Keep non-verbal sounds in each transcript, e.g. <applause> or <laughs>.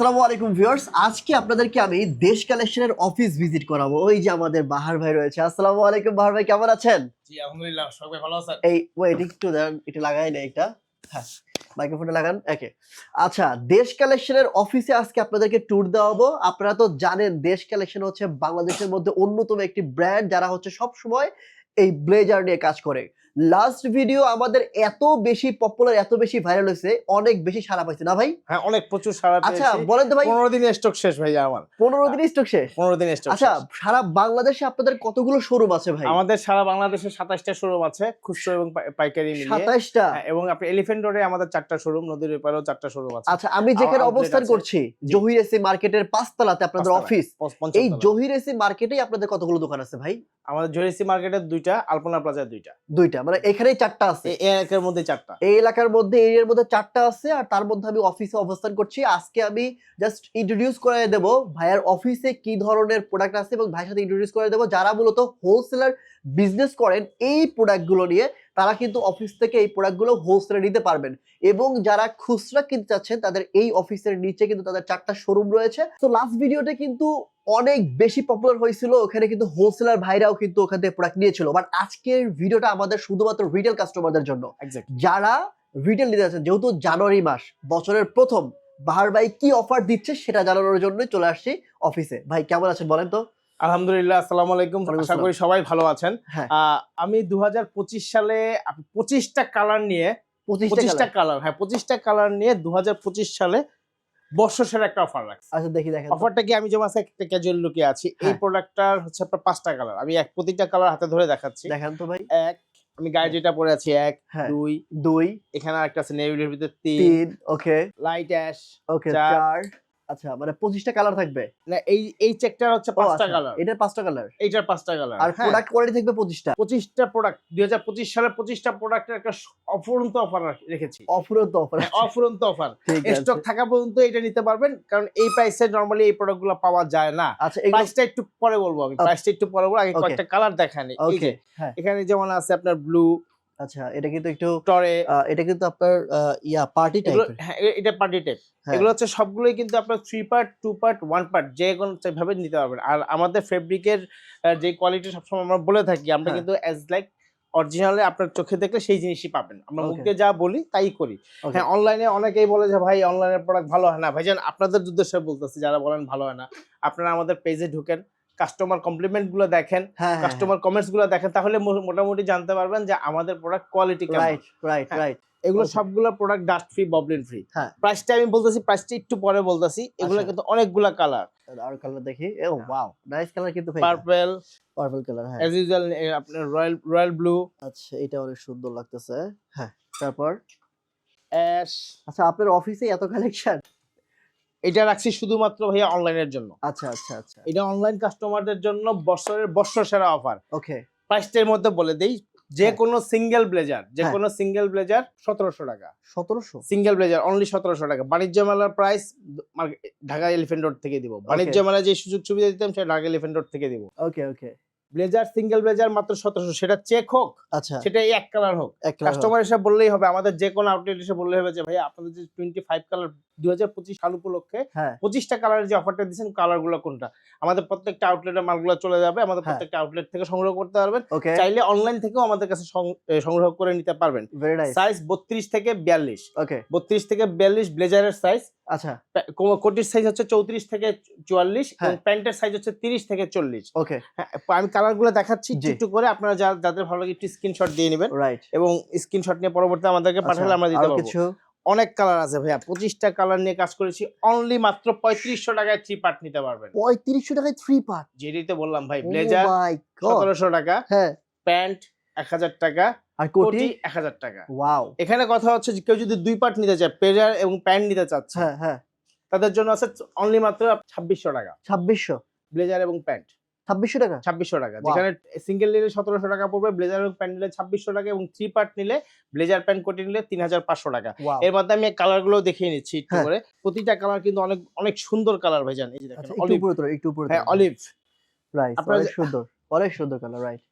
আসসালামু আলাইকুম ভিউয়ার্স। আজকে আপনাদেরকে আমি দেশ কালেকশনের অফিস ভিজিট করাবো। ওই যে আমাদের বাহার ভাই রয়েছে। আসসালামু আলাইকুম বাহার ভাই কেমন আছেন? জি আলহামদুলিল্লাহ সবাই ভালো আছেন? এই ওয়েট একটু দেন একটু লাগাই না এটা হ্যাঁ মাইক্রোফোনে লাগান একে আচ্ছা দেশ কালেকশনের অফিসে আজকে আপনাদেরকে ট্যুর দেওয়াবো। আপনারা তো জানেন দেশ কালেকশন হচ্ছে বাংলাদেশের মধ্যে অন্যতম একটি ব্র্যান্ড যারা হচ্ছে সব সময় এই ব্লেজার নিয়ে কাজ করে। লাস্ট ভিডিও আমাদের এত বেশি পপুলার এত বেশি ভাইরাল হয়েছে অনেক বেশি সারা পাইছে না ভাই? হ্যাঁ অনেক প্রচুর সারা আচ্ছা বলেন তো ভাই। পনেরো দিনের স্টক শেষ ভাই আমার। পনেরো দিন স্টক শেষ? পনেরো দিনের স্টক আচ্ছা সারা বাংলাদেশে আপনাদের কতগুলো শোরুম আছে ভাই? আমাদের সারা বাংলাদেশে সাতাশটা শোরুম আছে খুচরো এবং পাই- পাইকারি মিলিয়ে। সাতাইশটা হ্যাঁ, এবং আপনি এলিফেন্ট রোডে আমাদের চারটা শোরুম নদীর ওপারেও চারটা শোরুম আছে। আচ্ছা আমি যেখানে অবস্থান করছি। জহির এসি মার্কেটের পাঁচতলাতে আপনাদের অফিস এই। জহির এসি মার্কেটেই আপনাদের কতগুলো দোকান আছে ভাই? আমাদের জরিসি মার্কেটের দুইটা আলপনা প্লাজার দুইটা। দুইটা। মানে এখানেই চারটা আছে। এই এলাকার মধ্যে চারটা। এই এলাকার মধ্যে এরিয়ার মধ্যে চারটা আছে আর তার মধ্যে আমি অফিসে অবস্থান করছি। আজকে আমি জাস্ট ইন্ট্রোডিউস করে দেব ভাইয়ার অফিসে কি ধরনের প্রোডাক্ট আছে এবং ভাইয়ের সাথে ইন্ট্রোডিউস করে দেবো। যারা মূলত হোলসেলার বিজনেস করেন এই প্রোডাক্টগুলো নিয়ে তারা কিন্তু অফিস থেকে এই প্রোডাক্টগুলো হোলসেলে নিতে পারবেন। এবং যারা খুচরা কিনতে চাচ্ছেন তাদের এই অফিসের নিচে কিন্তু তাদের চারটা শোরুম রয়েছে। তো লাস্ট ভিডিওতে কিন্তু অনেক বেশি পপুলার হয়েছিল ওখানে কিন্তু হোলসেলার ভাইরাও কিন্তু ওখান থেকে প্রোডাক্ট নিয়েছিল। বাট আজকের ভিডিওটা আমাদের শুধুমাত্র রিটেল কাস্টমারদের জন্য। যারা রিটেল নিতে যাচ্ছেন যেহেতু জানুয়ারি মাস বছরের প্রথম বাহার ভাই কি অফার দিচ্ছে সেটা জানানোর জন্যই চলে আসছি অফিসে ভাই কেমন আছেন বলেন তো? আলহামদুলিল্লাহ আসসালামু আলাইকুম। আশা করি সবাই ভালো আছেন। হ্যাঁ। আমি দুই হাজার পঁচিশ সালে পঁচিশটা কালার নিয়ে পঁচিশটা কালার? হ্যাঁ পঁচিশটা কালার নিয়ে দু হাজার পঁচিশ সালে বর্ষসের একটা অফার রাখছি। আচ্ছা দেখি দেখেন। অফারটা কি? আমি যেমন আছে একটা ক্যাজুয়াল লুকে আছি এই হ্যাঁ। প্রোডাক্টটার হচ্ছে আপনার পাঁচটা কালার। আমি এক প্রতিটা কালার হাতে ধরে দেখাচ্ছি। দেখান তো ভাই। এক আমি গায়ে যেটা পরে আছি এক হ্যাঁ। দুই দুই। এখানে আরেকটা আছে নেভির ভিতরে তিন তিন ওকে লাইট অ্যাশ ওকে চার। আচ্ছা মানে পঁচিশটা কালার থাকবে? না এই এই চেকটার হচ্ছে পাঁচটা আচ্ছা, কালার এটার পাঁচটা কালার এইটার পাঁচটা কালার আর প্রোডাক্ট কোয়ালিটি থাকবে পঁচিশটা? পঁচিশটা প্রোডাক্ট দুই হাজার পঁচিশ সালে পঁচিশটা প্রোডাক্টের একটা অফুরন্ত অফার রেখেছি। অফুরন্ত অফার হ্যাঁ, অফুরন্ত অফার স্টক থাকা পর্যন্ত এটা নিতে পারবেন কারণ এই প্রাইসে নরমালি এই প্রোডাক্টগুলো পাওয়া যায় না। আচ্ছা প্রাইসটা একটু পরে বলব আমি। প্রাইসটা একটু পরে বলব আগে. কয়েকটা কালার দেখানি। এই যে হ্যাঁ। এখানে যেমন আছে আপনার ব্লু আচ্ছা এটা কিন্তু একটু টরে এটা কিন্তু আপনার ইয়া পার্টি হ্যাঁ এটা পার্টি টাইপ এগুলো হচ্ছে সবগুলোই কিন্তু আপনার three part two part one part যে কোনো ভাবে নিতে পারবেন। আর আমাদের ফেব্রিকের যে কোয়ালিটি সবসময় আমরা বলে থাকি আমরা হ্যাঁ। কিন্তু অ্যাজ লাইক অরিজিনালে আপনার চোখে দেখলে সেই জিনিসই পাবেন। আমরা মুখে যা বলি তাই করি। হ্যাঁ অনলাইনে অনেকেই বলে যে ভাই অনলাইনের প্রোডাক্ট ভালো হয় না। ভাইজান আপনাদের উদ্দেশ্যে বলতেছি যারা বলেন ভালো হয় না আপনারা আমাদের পেজে ঢুকেন। কাস্টমার কমপ্লিমেন্টগুলো দেখেন হ্যাঁ কাস্টমার কমেন্টসগুলো দেখেন তাহলে মোটামুটি জানতে পারবেন যে আমাদের প্রোডাক্ট কোয়ালিটি কেমন। রাইট রাইট হ্যাঁ। রাইট এগুলো সবগুলো প্রোডাক্ট ডাস্ট ফ্রি ববলিন ফ্রি হ্যাঁ। প্রাইসটা আমি বলতেছি প্রাইসটা একটু পরে বলতেছি। এগুলো আচ্ছা। কিন্তু অনেকগুলা কালার আর কালার দেখি? ও ওয়াও নাইস কালার কিন্তু ভাই পার্পল পার্পল কালার হ্যাঁ। অ্যাজ ইউজুয়াল আপনার রয়্যাল রয়্যাল ব্লু আচ্ছা এটা অনেক সুন্দর লাগতেছে। হ্যাঁ তারপর? অ্যাশ আচ্ছা আপনার অফিসে এত কালেকশন এটা রাখছি শুধুমাত্র ভাইয়া অনলাইনের জন্য। আচ্ছা আচ্ছা আচ্ছা। এটা অনলাইন কাস্টমারদের জন্য বছরের বর্ষ সেরা অফার ওকে প্রাইসটার মধ্যে বলে দেই যে হ্যাঁ। কোনো সিঙ্গেল ব্লেজার যে হ্যাঁ। কোনো সিঙ্গেল ব্লেজার সতেরোশো টাকা। সতেরোশো? সিঙ্গেল ব্লেজার অনলি সতেরোশো টাকা। বাণিজ্য মেলার প্রাইস ঢাকা এলিফেন্ট রোড থেকে দিব। বাণিজ্য মেলায় যে সুযোগ সুবিধা দিতাম সেটা ঢাকা এলিফেন্ট রোড থেকে দিব। Okay okay blazer single blazer মাত্র সতেরোশো। সেটা চেক হোক আচ্ছা। সেটা এই এক কালার হোক। কাস্টমার এসে বললেই হবে আমাদের যে কোনো আউটলেট এসে বললেই হবে যে ভাই আপনাদের যে টোয়েন্টি ফাইভ কালার দু হাজার পঁচিশ সাল উপলক্ষে হ্যাঁ। পঁচিশটা কালারের যে অফারটা দিচ্ছেন কালারগুলো কোনটা? আমাদের প্রত্যেকটা আউটলেটের মালগুলো চলে যাবে আমাদের হ্যাঁ। প্রত্যেকটা আউটলেট থেকে সংগ্রহ করতে পারবেন। চাইলে অনলাইন থেকেও আমাদের কাছে সংগ্রহ করে নিতে পারবেন। সাইজ বত্রিশ থেকে বিয়াল্লিশ। ওকে বত্রিশ থেকে বিয়াল্লিশ ব্লেজারের সাইজ আচ্ছা। কোটির সাইজ হচ্ছে চৌত্রিশ থেকে চুয়াল্লিশ। প্যান্টের সাইজ হচ্ছে তিরিশ থেকে চল্লিশ। ওকে হ্যাঁ আমি কালারগুলো দেখাচ্ছি একটু করে। আপনারা যা যাদের ভালো লাগে একটু স্ক্রিনশট দিয়ে নেবেন। রাইট এবং স্ক্রিনশট নিয়ে পরবর্তী আমাদেরকে পাঠালে আমরা দিতে আচ্ছা, পারব। অনেক কালার আছে ভাইয়া। পঁচিশটা কালার নিয়ে কাজ করেছি। অনলি মাত্র পঁয়ত্রিশশো টাকায় থ্রি পার্ট নিতে পারবেন। পঁয়ত্রিশশো টাকায় থ্রি পার্ট যেটাই তো বললাম ভাই ব্লেজার গড সতেরোশো টাকা হ্যাঁ। প্যান্ট এক হাজার টাকা আর কোটি? এক হাজার টাকা। ওয়াও এখানে কথা হচ্ছে কেউ যদি দুই পার্ট নিতে চায় প্লেজার এবং প্যান্ট নিতে চাচ্ছে হ্যাঁ হ্যাঁ। তাদের জন্য আছে অনলি মাত্র ছাব্বিশশো টাকা। ছাব্বিশশো। ব্লেজার এবং প্যান্ট ছাব্বিশশো টাকা? ছাব্বিশশো টাকা। যেখানে সিঙ্গেল নিলে সতেরোশো টাকা পড়বে ব্লেজার প্যান্ট নিলে ছাব্বিশশো টাকা এবং থ্রি পার্ট নিলে ব্লেজার প্যান্ট কোটি নিলে তিন হাজার পাঁচশো টাকা। এর মধ্যে আমি কালারগুলো দেখিয়ে নিচ্ছি একটু হ্যাঁ। করে। প্রতিটা কালার কিন্তু অনেক অনেক সুন্দর কালার ভাই জান এই যে দেখেন একটু অলিভ হ্যাঁ অলিভ রাইট অনেক সুন্দর অনেক সুন্দর কালার রাইট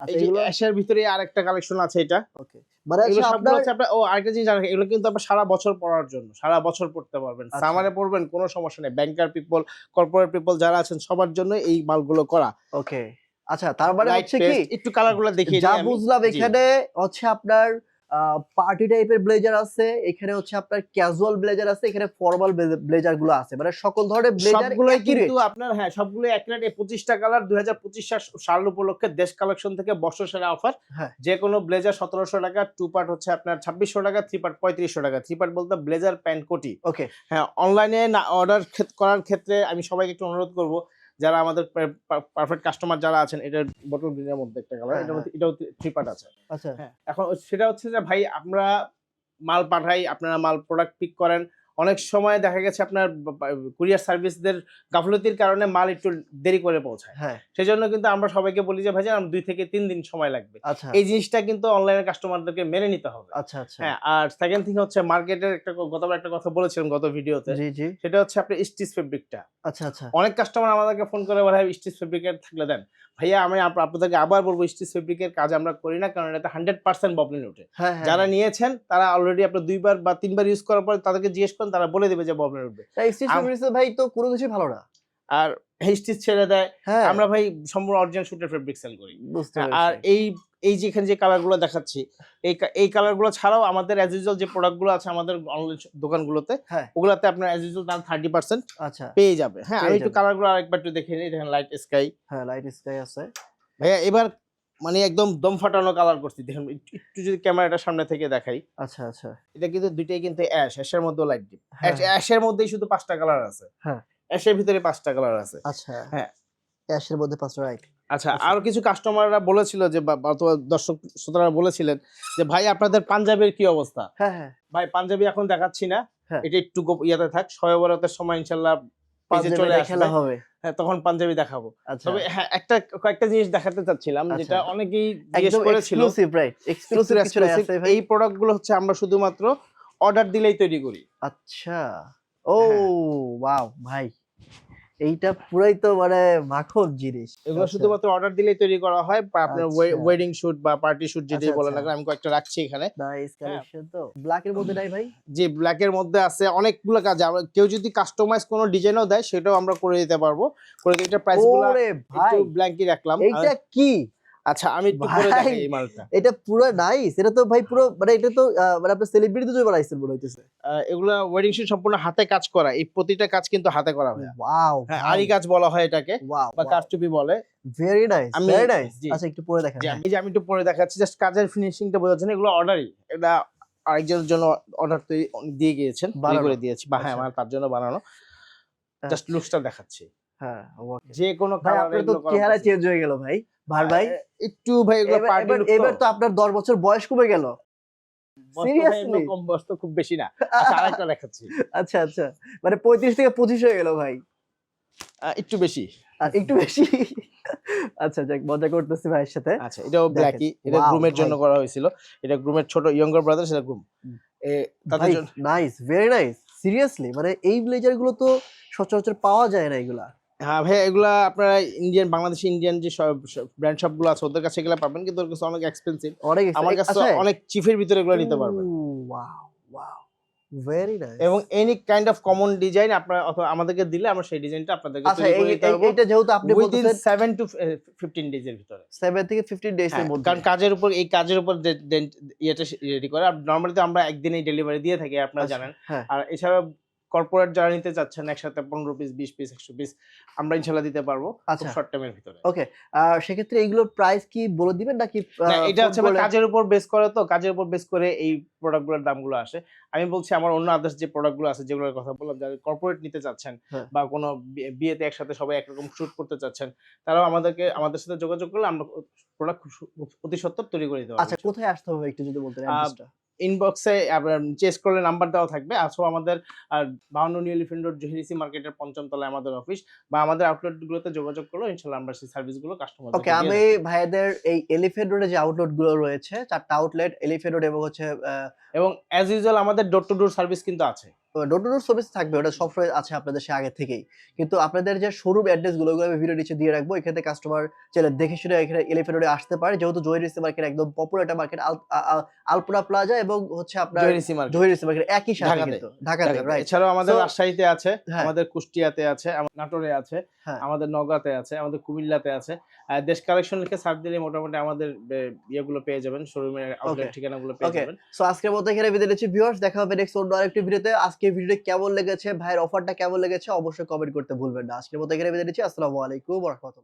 আচ্ছা এগুলো? ভিতরে আরেকটা কালেকশন আছে এটা। ওকে। মানে সবগুলো আপনার ও আরেকটা জিনিস এগুলো কিন্তু আপনার সারা বছর পড়ার জন্য সারা বছর পড়তে পারবেন। আচ্ছা। সামারে পড়বেন কোনো সমস্যা নেই। ব্যাংকার পিপল কর্পোরেট পিপল যারা আছেন সবার জন্য এই মালগুলো করা। ওকে। আচ্ছা তার মানে হচ্ছে কি একটু কালারগুলো দেখিয়ে যা বুঝলাম এখানে হচ্ছে আপনার পার্টি টাইপের ব্লেজার আছে এখানে হচ্ছে আপনার ক্যাজুয়াল ব্লেজার আছে এখানে ফর্মাল ব্লেজারগুলো আছে। মানে সকল ধরনের ব্লেজার সবগুলোই কিন্তু আপনার হ্যাঁ সবগুলোই এক রেট পঁচিশটা কালার দুই হাজার পঁচিশ সাল উপলক্ষে দেশ কালেকশন থেকে বর্ষ সেরা অফার হ্যাঁ। যে কোনো ব্লেজার সতেরোশো টাকা টু পার্ট হচ্ছে আপনার ছাব্বিশশো টাকা থ্রি পার্ট পঁয়ত্রিশশো টাকা। থ্রি পার্ট বলতে ব্লেজার প্যান্ট কোটি ওকে হ্যাঁ অনলাইনে অর্ডার করার ক্ষেত্রে আমি সবাইকে একটু অনুরোধ করব যারা আমাদের পারফেক্ট কাস্টমার যারা আছেন এটা বটল গ্রিনের মধ্যে একটা কালার হ্যাঁ, এটা এটাও থ্রি পার্ট আছে। আচ্ছা। হ্যাঁ এখন সেটা হচ্ছে যে ভাই আমরা মাল পাঠাই আপনারা মাল প্রোডাক্ট পিক করেন অনেক সময় দেখা গেছে আপনার কুরিয়ার সার্ভিসদের গাফলতির কারণে মাল একটু দেরি করে পৌঁছায়। হ্যাঁ। সেই জন্য কিন্তু আমরা সবাইকে বলি যে ভাইজান দুই থেকে তিন দিন সময় লাগবে। আচ্ছা। এই জিনিসটা কিন্তু অনলাইনের কাস্টমারদেরকে মেনে নিতে হবে। আচ্ছা আচ্ছা। হ্যাঁ আর সেকেন্ড থিং হচ্ছে মার্কেটের একটা গতবার একটা কথা বলেছিলাম গত ভিডিওতে। জি জি। সেটা হচ্ছে আপনার স্টিচ ফেব্রিকটা আচ্ছা আচ্ছা। অনেক কাস্টমার আমাদেরকে ফোন করে বলে স্টিচ ফেব্রিকের থাকলে দেন। ভাইয়া আমি আপনাদেরকে আবার বলব স্টিচ ফেব্রিকের কাজ আমরা করি না কারণ এটা হান্ড্রেড পার্সেন্ট ববলিন ওঠে। হ্যাঁ হ্যাঁ যারা নিয়েছেন তারা অলরেডি আপনার দুইবার বা তিনবার ইউজ করার পর তাদেরকে জিজ্ঞেস করেন তারা বলে দেবে যে ববলিন উঠবে। স্টিচ ফেব্রিক্স ভাই তো কোনো কিছুই ভালো না। আর স্টিচ ছেড়ে দেয়। হ্যাঁ। আমরা ভাই সম্পূর্ণ অরিজিনাল শুটের ফেব্রিক সেল করি। আর এই এই যে এখানে যে কালারগুলো দেখাচ্ছি এই এই কালারগুলো ছাড়াও আমাদের অ্যাজ ইউজুয়াল যে প্রোডাক্টগুলো আছে আমাদের অনলাইন দোকানগুলোতে হ্যাঁ। ওগুলাতে আপনার অ্যাজ ইউজুয়াল দাম থার্টি পার্সেন্ট আচ্ছা। পেয়ে যাবে। হ্যাঁ আমি একটু। কালারগুলো আরেকবার একটু দেখে নিই দেখেন লাইট স্কাই হ্যাঁ লাইট স্কাই আছে। ভাইয়া এবার মানে একদম দম ফাটানো কালার করছি দেখেন একটু- যদি ক্যামেরাটা সামনে থেকে দেখাই। আচ্ছা আচ্ছা। এটা কিন্তু দুইটাই কিন্তু অ্যাশ অ্যাশের মধ্যে লাইট ডিপ অ্যাশের মধ্যেই শুধু পাঁচটা কালার আছে। হ্যাঁ। অ্যাশের ভিতরে পাঁচটা কালার আছে। আচ্ছা। হ্যাঁ। অ্যাশের মধ্যে পাঁচটা রাইট আচ্ছা আচ্ছা। আরও কিছু কাস্টমাররা বলেছিল যে অথবা দর্শক শ্রোতারা বলেছিলেন যে ভাই আপনাদের পাঞ্জাবের কি অবস্থা? হ্যাঁ হ্যাঁ। ভাই পাঞ্জাবি এখন দেখাচ্ছি না। হ্যাঁ। এটা একটু ইয়াতে থাক শয়বরাতের সময় ইনশাল্লাহ চলে খেলা হবে। হ্যাঁ তখন পাঞ্জাবি দেখাবো। আচ্ছা। তবে হ্যাঁ একটা কয়েকটা জিনিস দেখাতে চাচ্ছিলাম আচ্ছা। যেটা অনেকেই জিজ্ঞেস করেছিল। এই প্রোডাক্টগুলো হচ্ছে আমরা শুধুমাত্র অর্ডার দিলেই তৈরি করি। আচ্ছা। ও হ্যাঁ। ওয়াও ভাই এইটা পুরাই তো মানে মাখন জিনিস এগুলো আচ্ছা। শুধুমাত্র অর্ডার দিলেই তৈরি করা হয় বা আপনার আচ্ছা। ওয়েডিং শুট বা পার্টি শুট যেটাই বলেন না আচ্ছা। আমি কয়েকটা রাখছি এখানে নাইস হ্যাঁ। কালেকশন তো ব্ল্যাক এর মধ্যে নাই ভাই যে ব্ল্যাক এর মধ্যে আছে অনেকগুলো কাজ আমরা কেউ যদি কাস্টমাইজ কোনো ডিজাইনও দেয় সেটাও আমরা করে দিতে পারব করে দিতে এটা প্রাইসগুলো একটু ব্ল্যাঙ্কই রাখলাম এইটা কি আচ্ছা আমি একটু ভাই। দেখাই এই মালটা। এটা পুরো নাইস এটা তো ভাই পুরো মানে এটা তো মানে আপনার সেলিব্রিটি তো বানাইছেন মনে হইতেছে। এগুলা ওয়েডিং শুট সম্পূর্ণ হাতে কাজ করা এই প্রতিটা কাজ কিন্তু হাতে করা হয় ওয়াও হ্যাঁ আরি কাজ বলা হয় এটাকে বা কারচুপি বলে। ভেরি নাইস ভেরি নাইস আচ্ছা একটু পরে দেখেন। যে এই যে আমি একটু পরে দেখাচ্ছি। জাস্ট কাজের ফিনিশিংটা বোঝাচ্ছে না এগুলো অর্ডারই এটা আরেকজনের জন্য অর্ডার দিয়ে গিয়েছেন করে দিয়েছি। বা হ্যাঁ আচ্ছা। আমার তার জন্য বানানো। জাস্ট লুকসটা দেখাচ্ছি। হ্যাঁ যে কোনো কালার আপনার তো চেহারা চেঞ্জ হয়ে গেল ভাই। ভার ভাই? একটু ভাই এগুলো পার্টি এবার তো। আপনার দশ বছর বয়স কমে গেল। seriously? কম বয়স তো খুব বেশি না। আচ্ছা আরেকটা দেখাচ্ছি। <laughs> আচ্ছা আচ্ছা। মানে পঁয়ত্রিশ থেকে পঁচিশ হয়ে গেল ভাই। একটু বেশি। একটু বেশি? <laughs> আচ্ছা যাক মজা করতেছি ভাইয়ের সাথে। আচ্ছা এটাও ব্ল্যাকই এটা গ্রুমের জন্য করা হয়েছিল। এটা গ্রুমের ছোট ইয়ঙ্গার ব্রাদার সেটা গ্রুম তাদের জন্য নাইস ভেরি নাইস সিরিয়াসলি মানে এই ব্লেজারগুলো তো সচরাচর পাওয়া যায় না এগুলা। হ্যাঁ ভাই এগুলা আপনারা ইন্ডিয়ান বাংলাদেশি ইন্ডিয়ান যে সব ব্র্যান্ড শপগুলো আছে ওদের কাছে এগুলা পাবেন কিন্তু ওর কাছে অনেক এক্সপেন্সিভ অনেক আমার কাছে আচ্ছা, অনেক চিফের ভিতরে এগুলো নিতে পারবেন। ওয়াও ওয়াও ভেরি নাইস এবং any kind of common design আপনারা আমাদেরকে দিলে আমরা সেই ডিজাইনটা আপনাদেরকে আচ্ছা তৈরি করে দিতে পারব। এইটা যেহেতু আপনি বলতেছেন 7 টু 15 ডেজ এর ভিতরে। 7 থেকে 15 ডেজ এর হ্যাঁ, মধ্যে। কারণ কাজের উপর এই কাজের উপর ইয়েটা রেডি করে নরমালি তো আমরা একদিনেই ডেলিভারি দিয়ে থাকি আপনারা আচ্ছা, জানেন। হ্যাঁ। আর এছাড়া কর্পোরেট যারা নিতে চাচ্ছেন একসাথে পনেরো পিস বিশ পিস একশো পিস আমরা ইনশাল্লাহ দিতে পারব আচ্ছা। শর্ট টাইমের ভিতরে। আর সেক্ষেত্রে এইগুলোর প্রাইস কি বলে দিবেন নাকি এটা হচ্ছে কাজের উপর বেস করে তো কাজের উপর বেস করে এই প্রোডাক্টগুলোর দামগুলো আসে। আমি বলছি আমার অন্য আদার্স যে প্রোডাক্টগুলো আছে যেগুলোর কথা বললাম যারা কর্পোরেট নিতে চাচ্ছেন হ্যাঁ। বা কোনো বিয়েতে একসাথে সবাই একরকম শুট করতে চাচ্ছেন তারাও আমাদেরকে আমাদের সাথে যোগাযোগ করলে আমরা প্রোডাক্ট অতি সত্তর তৈরি করে দিতে আচ্ছা কোথায় আসতে হবে একটু যদি অ্যাড্রেসটা ইনবক্সে চেস করলে নাম্বার দেওয়া থাকবে আসো আমাদের বাউন্ন নিউ এলিফেন্ট রোড জহিরিসি মার্কেটের পঞ্চম তলায় আমাদের অফিস বা আমাদের আউটলেট গুলোতে যোগাযোগ করল ইনশাল্লাহ আমরা সেই সার্ভিসগুলো কাস্টমার ওকে আমি ভাইদের এই এলিফেন্ট রোডে যে আউটলেটগুলো রয়েছে চারটা আউটলেট এলিফেন্ট রোড এবং হচ্ছে এবং অ্যাজ ইউজুয়াল আমাদের ডোর টু ডোর সার্ভিস কিন্তু আছে। ডোর টু ডোর সার্ভিস থাকবে ওটা সবসময় আছে আপনাদের সে আগে থেকেই কিন্তু আপনাদের যে শোরুম অ্যাড্রেসগুলো ওগুলো আমি ভিডিও নিচে দিয়ে রাখব এখানে কাস্টমার চাইলে দেখে শুনে এখানে এলিফেন্ট রোডে আসতে পারে যেহেতু জয়রিসি মার্কেট একদম পপুলার একটা মার্কেট আলপনা প্লাজা এবং হচ্ছে আপনার জয়রিসি মার্কেট একই সাথে কিন্তু ঢাকাতে। রাইট এছাড়াও আমাদের রাজশাহীতে আছে হ্যাঁ। আমাদের কুষ্টিয়াতে আছে নাটোরে আছে হ্যাঁ। আমাদের নগাঁতে আছে আমাদের কুমিল্লাতে আছে দেশ কালেকশন লিখে সার্চ দিলে মোটামুটি আমাদের ইয়েগুলো পেয়ে যাবেন শোরুমের আউটলেট. ঠিকানাগুলো পেয়ে যাবেন সো আজকের মতো এখানে বিদায় নিচ্ছি ভিউয়ার্স দেখা হবে নেক্সট অন্য আরেকটি ভিডিওতে আজকে ভিডিওটা কেমন লেগেছে? ভাইয়ের অফারটা কেমন লেগেছে? অবশ্যই কমেন্ট করতে ভুলবেন না। আজকের মতো এখানে বিদায় দিচ্ছি আসসালামু আলাইকুম রাহমাতুল্লাহ।